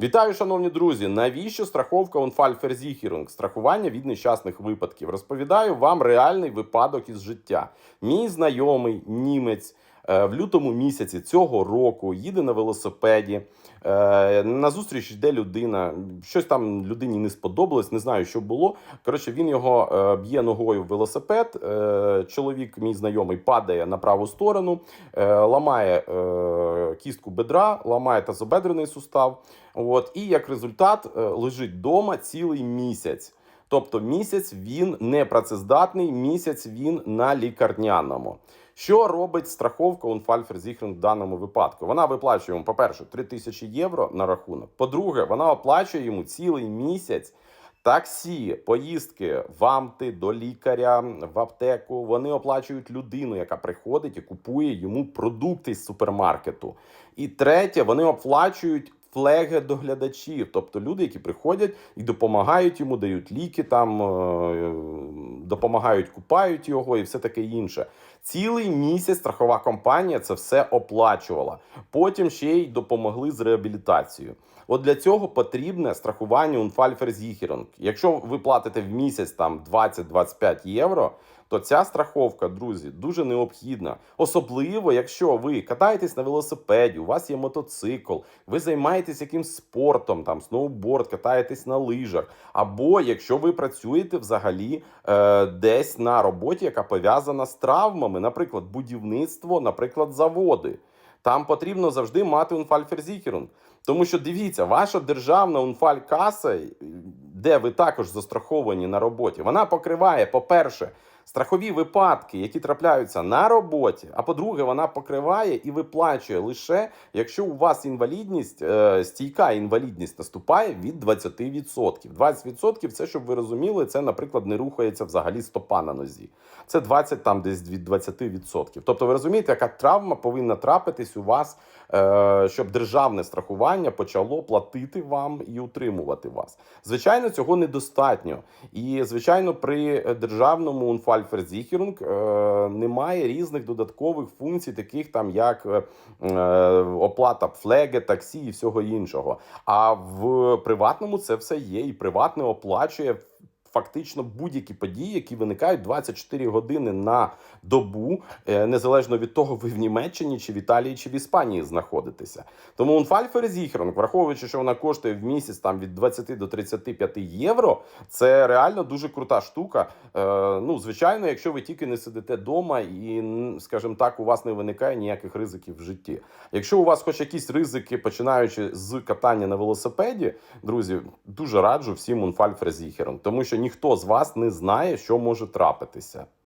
Вітаю, шановні друзі! Навіщо страховка Unfallversicherung? Страхування від нещасних випадків. Розповідаю вам реальний випадок із життя. Мій знайомий німець в лютому місяці цього року їде на велосипеді. Е, На зустріч йде людина. Щось там людині не сподобалось, не знаю, що було. Коротше, він його е, б'є ногою в велосипед. Е, Чоловік, мій знайомий, падає на праву сторону, е, ламає е, кістку бедра, ламає тазобедрений сустав. От, і як результат е, лежить вдома цілий місяць. Тобто місяць він не працездатний, місяць він на лікарняному. Що робить страховка Unfallversicherung в даному випадку? Вона виплачує йому, по-перше, 3 тисячі євро на рахунок. По-друге, вона оплачує йому цілий місяць таксі, поїздки в амти до лікаря, в аптеку. Вони оплачують людину, яка приходить і купує йому продукти з супермаркету. І третє, вони оплачують флеги доглядачів, тобто люди, які приходять і допомагають йому, дають ліки, там е, допомагають, купають його і все таке інше. Цілий місяць страхова компанія це все оплачувала. Потім ще й допомогли з реабілітацією. От для цього потрібне страхування Unfallversicherung. Якщо ви платите в місяць там 20-25 євро, то ця страховка, друзі, дуже необхідна. Особливо, якщо ви катаєтесь на велосипеді, у вас є мотоцикл, ви займаєтесь якимсь спортом, там сноуборд, катаєтесь на лижах, або якщо ви працюєте взагалі е, десь на роботі, яка пов'язана з травмами, наприклад, будівництво, наприклад, заводи. Там потрібно завжди мати Unfallversicherung. Тому що дивіться, ваша державна Унфаль-каса, де ви також застраховані на роботі, вона покриває, по-перше, страхові випадки, які трапляються на роботі. А по-друге, вона покриває і виплачує лише, якщо у вас інвалідність, е, стійка інвалідність наступає від 20%. 20% це, щоб ви розуміли, це, наприклад, не рухається взагалі стопа на нозі. Це 20 там десь від 20%. Тобто, ви розумієте, яка травма повинна трапитись у вас, щоб державне страхування почало платити вам і утримувати вас. Звичайно, цього недостатньо. І звичайно, при державному е, немає різних додаткових функцій, таких там як е, е, оплата флеги, таксі і всього іншого. А в приватному це все є, і приватне оплачує. Фактично будь-які події, які виникають 24 години на добу, е, незалежно від того, ви в Німеччині, чи в Італії, чи в Іспанії знаходитеся. Тому Unfallversicherung, враховуючи, що вона коштує в місяць там від 20 до 35 євро, це реально дуже крута штука. Е, ну, звичайно, якщо ви тільки не сидите вдома і, скажімо так, у вас не виникає ніяких ризиків в житті. Якщо у вас хоч якісь ризики, починаючи з катання на велосипеді, друзі, дуже раджу всім Unfallversicherung, тому що ніхто з вас не знає, що може трапитися.